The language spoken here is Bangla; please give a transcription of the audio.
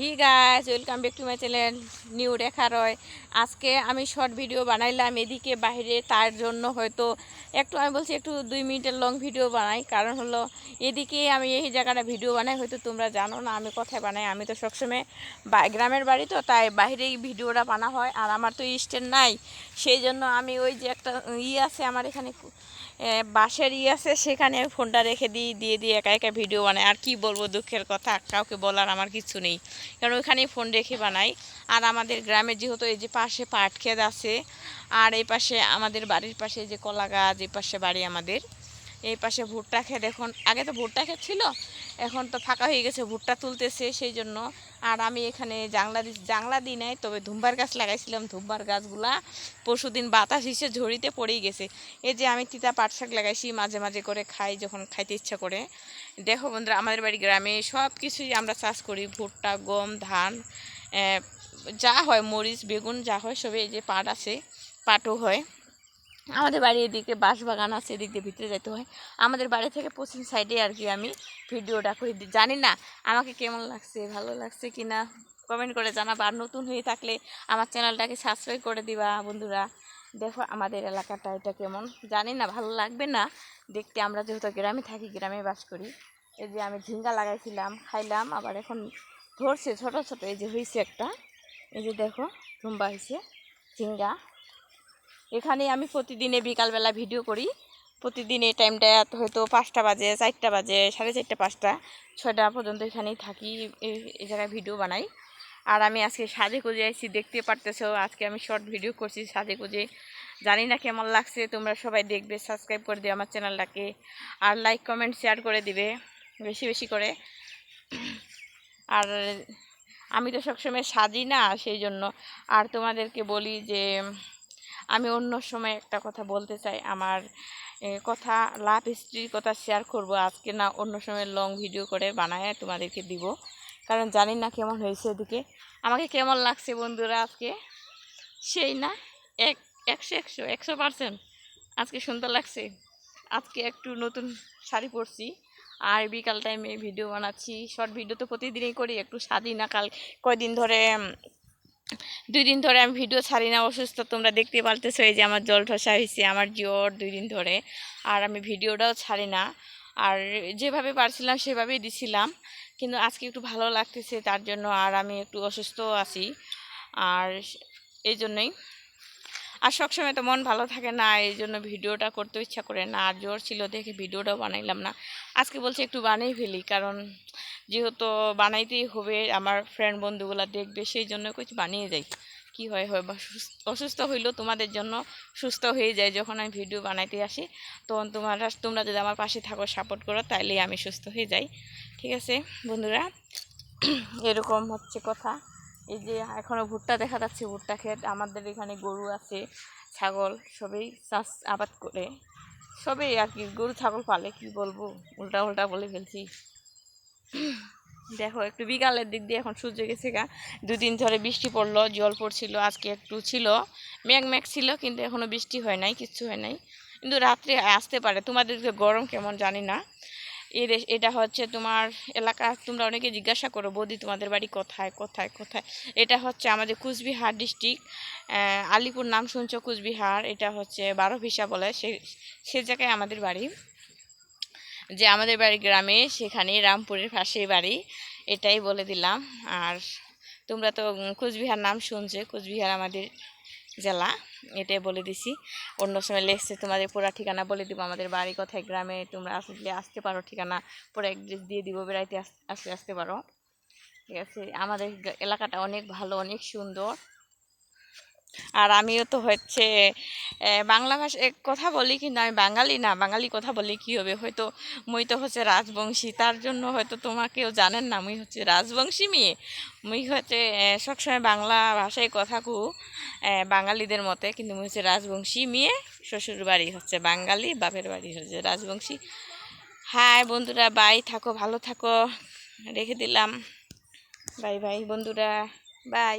Hi guys welcome back to my channel, new Rekha Roy. আজকে আমি শর্ট ভিডিও বানাইলাম, এদিকে বাইরে তার জন্য হয়তো একটু, আমি বলছি একটু দুই মিনিটের লং ভিডিও বানাই, কারণ হলো এদিকে আমি এই জায়গাটা ভিডিও বানাই, হয়তো তোমরা জানো না, আমি কোথায় বানাই, আমি তো সবসময় গ্রামের বাড়ি তো, তাই বাইরেই ভিডিওটা বানা হয়, আর আমার তো স্ট্যান্ড নাই, সেই জন্য আমি ওই যে একটা ই আছে আমার এখানে এ, বাঁশের ই আছে সেখানে আমি ফোনটা রেখে দিই দিয়ে দিয়ে একা একা ভিডিও বানাই। আর কি বলব দুঃখের কথা কাউকে বলার আমার কিছু নেই। কারণ ওইখানেই ফোন রেখে বানাই। আর আমাদের গ্রামে যেহেতু এই যে পাশে পাট ক্ষেত আছে আর এই পাশে আমাদের বাড়ির পাশে যে কলা গাছ এই পাশে বাড়ি আমাদের। এই পাশে ভুট্টা ক্ষেত। এখন আগে তো ভুট্টা ক্ষেত ছিল, এখন তো ফাঁকা হয়ে গেছে, ভুট্টা তুলতেছে সেই জন্য আর আমি এখানে জাংলা দি, জাংলা দিই নাই, তবে ধুম্বার গাছ লাগাইছিলাম ধুম্বার গাছগুলা। পরশুদিন বাতাস হিসে ঝড়িতে পড়েই গেছে। এই যে আমি তিতা পাট শাক লাগাইছি, মাঝে মাঝে করে খাই যখন খাইতে ইচ্ছা করে। দেখো বন্ধুরা, আমাদের বাড়ি গ্রামে সব কিছুই আমরা চাষ করি, ভুট্টা, গম, ধান যা হয়, মরিচ, বেগুন যা হয়, সবে এই যে পাট আছে, পাটও হয়। আমাদের বাড়ির এদিকে বাঁশ বাগান আছে, এদিক দিয়ে ভিতরে যেতে হয়। আমাদের বাড়ি থেকে পশ্চিম সাইডে আর কি আমি ভিডিওটা করি। জানি না, আমাকে কেমন লাগছে, ভালো লাগছে কি না? কমেন্ট করে জানাবা। আর নতুন হয়ে থাকলে আমার চ্যানেলটাকে সাবস্ক্রাইব করে দিবা বন্ধুরা। দেখো আমাদের এলাকাটা এটা কেমন। জানি না, ভালো লাগবে না? দেখতে আমরা যেহেতু গ্রামে থাকি, গ্রামে বাস করি। এই যে আমি ঝিঙ্গা লাগাইছিলাম, খাইলাম, আবার এখন ধরছে ছোট ছোট, এই যে হয়েছে একটা। এই যে দেখো লম্বা হয়েছে ঝিঙ্গা। এখানে আমি প্রতিদিনে বিকালবেলা ভিডিও করি। প্রতিদিন এই টাইমটা হয়তো পাঁচটা বাজে, চারটা বাজে, সাড়ে চারটা, পাঁচটা, ছয়টা পর্যন্ত এখানেই থাকি, এই জায়গায় ভিডিও বানাই। আর আমি আজকে সাজে কুজে আইছি, দেখতে পারতেছো, আজকে আমি শর্ট ভিডিও করছি সাজে কুজে জানি না কেমন লাগছে, তোমরা সবাই দেখবে সাবস্ক্রাইব করে দিও আমার চ্যানেলটাকে আর লাইক কমেন্ট শেয়ার করে দিবে, বেশি বেশি করে। আর আমি তো সবসময় সাজি না, সেই জন্য। আর তোমাদেরকে বলি যে আমি অন্য সময় একটা কথা বলতে চাই। আমার কথা, লাভ হিস্ট্রির কথা শেয়ার করব আজকে না, অন্য সময় লং ভিডিও করে বানায় তোমাদেরকে দিব। কারণ জানি না কেমন হয়েছে এদিকে। আমাকে কেমন লাগছে বন্ধুরা আজকে? সেই না, এক, একশো একশো একশো পার্সেন্ট আজকে সুন্দর লাগছে। আজকে একটু নতুন শাড়ি পরছি। আর বিকাল টাইমে ভিডিও বানাচ্ছি। শর্ট ভিডিও তো প্রতিদিনই করি, একটু সাজি না। কাল কয়দিন ধরে দুই দিন ধরে আমি ভিডিও ছাড়ি না, অসুস্থ। তোমরা দেখতে পারতেছো এই যে আমার জল ঠসা হয়েছে আমার জ্বর দুই দিন ধরে। আর আমি ভিডিওটাও ছাড়ি না। আর যেভাবে পারছিলাম সেভাবেই দিছিলাম। কিন্তু আজকে একটু ভালো লাগতেছে, তার জন্য আর আমি একটু অসুস্থ আছি। আর এই জন্যই আর সবসময় তো মন ভালো থাকে না, এই জন্য ভিডিওটা করতে ইচ্ছা করে না, আর জোর ছিল দেখে ভিডিওটাও বানাইলাম না। আজকে বলছি একটু বানিয়ে ফেলি, কারণ যেহেতু বানাইতেই হবে, আমার ফ্রেন্ড বন্ধুগুলা দেখবে, সেই জন্য কিছু বানিয়ে যাই কি হয় হয় বা অসুস্থ হইলেও তোমাদের জন্য সুস্থ হয়ে যায় যখন আমি ভিডিও বানাইতে আসি। তখন তোমরা তোমরা যদি আমার পাশে থাকো সাপোর্ট করো, তাইলেই আমি সুস্থ হয়ে যাই। ঠিক আছে, বন্ধুরা, এরকম হচ্ছে কথা। এই যে এখনও ভুট্টা দেখা যাচ্ছে, ভুট্টা ক্ষেত আমাদের এখানে গরু আছে, ছাগল, সবই চাষ আবাদ করে। সবই আর কি, গরু, ছাগল পালে, কি বলব? উল্টা উল্টা বলে ফেলছি। দেখো, একটু বিকালের দিক দিয়ে এখন সূর্য গেছে গা। দুদিন ধরে বৃষ্টি পড়ল, জল পড়ছিল, আজকে একটু ছিল। মেঘ মেঘ ছিল, কিন্তু এখনও বৃষ্টি হয় নাই, কিচ্ছু হয় নাই। কিন্তু রাত্রে আসতে পারে। তোমাদেরকে গরম কেমন জানি না। এর এটা হচ্ছে তোমার এলাকা, তোমরা অনেকে জিজ্ঞাসা করো, বৌদি, তোমাদের বাড়ি কোথায় কোথায় কোথায়? এটা হচ্ছে আমাদের কুচবিহার ডিস্ট্রিক্ট আলিপুর নাম শুনছো কুচবিহার, এটা হচ্ছে বারো ভিসা বলে, সে সে জায়গায় আমাদের বাড়ি। যে আমাদের বাড়ি গ্রামে সেখানে রামপুরের পাশেই বাড়ি, এটাই বলে দিলাম। আর তোমরা তো কোচবিহার নাম শুনছে, কোচবিহার আমাদের জেলা, এটাই বলে দিছি। অন্য সময় লেখছে তোমাদের পুরা ঠিকানা বলে দিব, আমাদের বাড়ি কথায়, গ্রামে তোমরা আসলে আসতে পারো ঠিকানা। পুরো অ্যাড্রেস দিয়ে দিব, বেড়াইতে আসতে আসতে পারো। ঠিক আছে? আমাদের এলাকাটা অনেক ভালো, অনেক সুন্দর। আর আমিও তো হচ্ছে বাংলা ভাষায় কথা বলি কিন্তু আমি বাঙালি না, বাঙালি কথা বলি কি হবে? হয়তো মুই তো হচ্ছে রাজবংশী, তার জন্য হয়তো তোমাকেও জানেন না, মুই হচ্ছে রাজবংশী মেয়ে। মুই হচ্ছে সবসময় বাংলা ভাষায় কথা কু বাঙালিদের মতে, কিন্তু মুই হচ্ছে রাজবংশী মেয়ে শ্বশুর বাড়ি হচ্ছে বাঙালি, বাপের বাড়ি হচ্ছে রাজবংশী। হাই বন্ধুরা, বাই, থাকো, ভালো থাকো, রেখে দিলাম। বাই বাই বন্ধুরা, বাই।